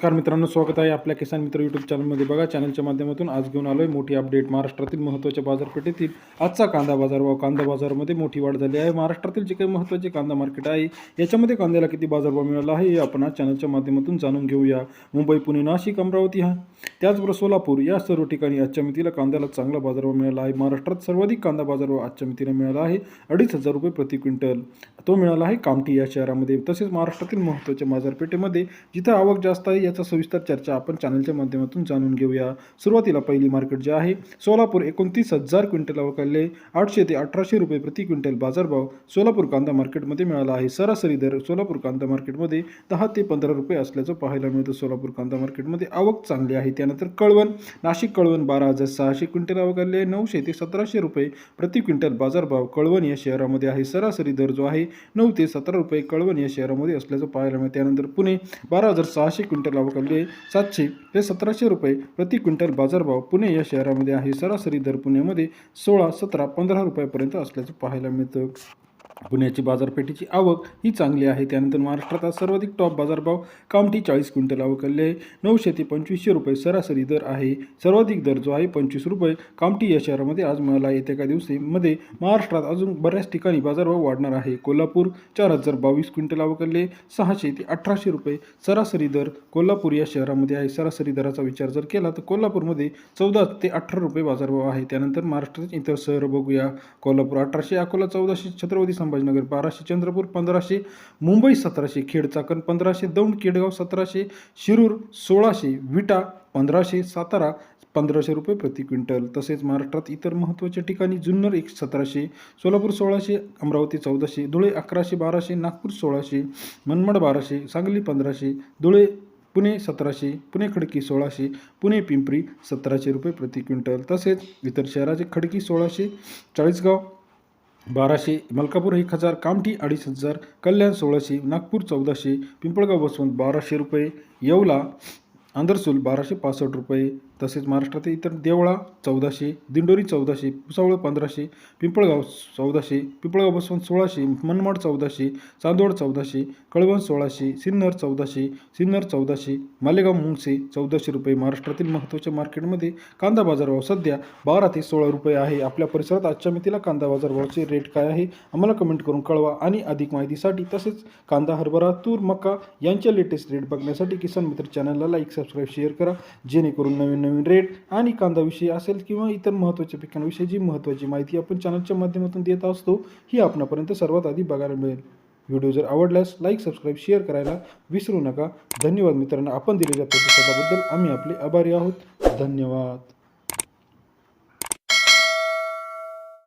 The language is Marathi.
नमस्कार मित्रांनो स्वागत आहे आपल्या किसान मित्र यूट्यूब चॅनलमध्ये बघा चॅनलच्या माध्यमातून आज घेऊन आलो आहे मोठी अपडेट महाराष्ट्रातील महत्त्वाच्या बाजारपेठेतील आजचा कांदा बाजार भाव. कांदा बाजारामध्ये मोठी वाढ झाली आहे. महाराष्ट्रातील जे काही महत्त्वाचे कांदा मार्केट आहे याच्यामध्ये कांद्याला किती बाजारभाव मिळाला आहे हे आपण आज चॅनलच्या माध्यमातून जाणून घेऊया. मुंबई पुणे नाशिक अमरावती हा. त्याचबरोबर सोलापूर या सर्व ठिकाणी आजच्या मितीला कांद्याला चांगला बाजारभाव मिळाला आहे. महाराष्ट्रात सर्वाधिक कांदा बाजारभाव आजच्या मितीला मिळाला आहे. अडीच हजार रुपये प्रति क्विंटल तो मिळाला आहे कामठी या शहरामध्ये. तसेच महाराष्ट्रातील महत्त्वाच्या बाजारपेठेमध्ये जिथं आवक जास्त आहे याचा सविस्तर चर्चा आपण चॅनलच्या माध्यमातून जाणून घेऊया. सुरुवातीला पहिली मार्केट जे आहे सोलापूर एकोणतीस हजार क्विंटल अवकाले आठशे ते अठराशे रुपये प्रति क्विंटल बाजारभाव सोलापूर कांदा मार्केटमध्ये मिळाला आहे. सरासरी दर सोलापूर कांदा मार्केटमध्ये दहा ते पंधरा रुपये असल्याचं पाहायला मिळतं. सोलापूर कांदा मार्केटमध्ये आवक चांगली आहे. त्यानंतर कळवण नाशिक कळवण बारा हजार सहाशे क्विंटल अवकाले नऊशे ते सतराशे रुपये प्रति क्विंटल बाजारभाव कळवण या शहरामध्ये आहे. सरासरी दर जो आहे नऊ ते सतरा रुपये कळवण या शहरामध्ये असल्याचं पाहायला मिळतं. त्यानंतर पुणे बारा हजार सहाशे क्विंटल अवकाले सातशे ते सतराशे रुपये प्रति क्विंटल बाजारभाव पुणे या शहरामध्ये आहे. सरासरी दर पुण्यामध्ये सोळा सतरा पंधरा रुपयापर्यंत असल्याचं पाहायला मिळतं. पुण्याची बाजारपेठेची आवक ही चांगली आहे. त्यानंतर महाराष्ट्रात आज सर्वाधिक टॉप बाजारभाव कामठी चाळीस क्विंटल आवकले आहे नऊशे ते पंचवीसशे रुपये सरासरी दर आहे. सर्वाधिक दर जो आहे पंचवीस रुपये कामठी या शहरामध्ये आज मिळाला येत्या काही दिवसामध्ये महाराष्ट्रात अजून बऱ्याच ठिकाणी बाजारभाव वाढणार आहे. कोल्हापूर चार हजार बावीस क्विंटल आवकले सहाशे ते अठराशे रुपये सरासरी दर कोल्हापूर या शहरामध्ये आहे. सरासरी दराचा विचार जर केला तर कोल्हापूरमध्ये चौदा ते अठरा रुपये बाजारभाव आहे. त्यानंतर महाराष्ट्रातील इतर शहरं बघूया. कोल्हापूर अठराशे अकोला चौदाशे छत्रपती संभाजीनगर बाराशे चंद्रपूर पंधराशे मुंबई सतराशे खेड चाकण पंधराशे दौंड केडगाव सतराशे शिरूर सोळाशे विटा पंधराशे सातारा पंधराशे रुपये प्रति क्विंटल. तसेच महाराष्ट्रात इतर महत्त्वाच्या ठिकाणी जुन्नर एक सतराशे सोलापूर सोळाशे अमरावती चौदाशे धुळे अकराशे बाराशे नागपूर सोळाशे मनमाड बाराशे सांगली पंधराशे धुळे पुणे सतराशे पुणे खडकी सोळाशे पुणे पिंपरी सतराशे रुपये प्रति क्विंटल. तसेच इतर शहराचे खडकी सोळाशे चाळीसगाव बाराशे मलकापूर एक हजार कामठी अडीच हजार कल्याण सोळाशे नागपूर चौदाशे पिंपळगाव बसवंत बाराशे रुपये येवला आंधरसूल बाराशे पासष्ट रुपये तसेच महाराष्ट्रातील इतर देवळा चौदाशे दिंडोरी चौदाशे भुसावळ पंधराशे पिंपळगाव चौदाशे पिंपळगाव बसवंत सोळाशे मनमाड चौदाशे चांदोड चौदाशे कळवण सोळाशे सिन्नर चौदाशे सिन्नर चौदाशे मालेगाव मुंगसे चौदाशे रुपये महाराष्ट्रातील महत्त्वाच्या मार्केटमध्ये कांदा बाजारभाव सध्या बारा ते सोळा रुपये आहे. आपल्या परिसरात आजच्या मितीला कांदा बाजारभावाचे रेट काय आहे? आम्हाला कमेंट करून कळवा आणि अधिक माहितीसाठी तसेच कांदा हरभरा तूर मका यांच्या लेटेस्ट रेट बघण्यासाठी किसान मित्र चॅनलला लाईक सबस्क्राईब शेअर करा. जेणेकरून नवीन नवीन रेट आणि कांदाविषयी असेल किंवा इतर महत्त्वाच्या पिकांविषयी जी महत्त्वाची माहिती आपण चॅनलच्या माध्यमातून देत असतो ही आपणापर्यंत सर्वात आधी बघायला मिळेल. व्हिडिओ जर आवडल्यास लाईक सबस्क्राईब शेअर करायला विसरू नका. धन्यवाद मित्रांनो आपण दिलेल्या प्रतिसादाबद्दल आम्ही आपले आभारी आहोत. धन्यवाद.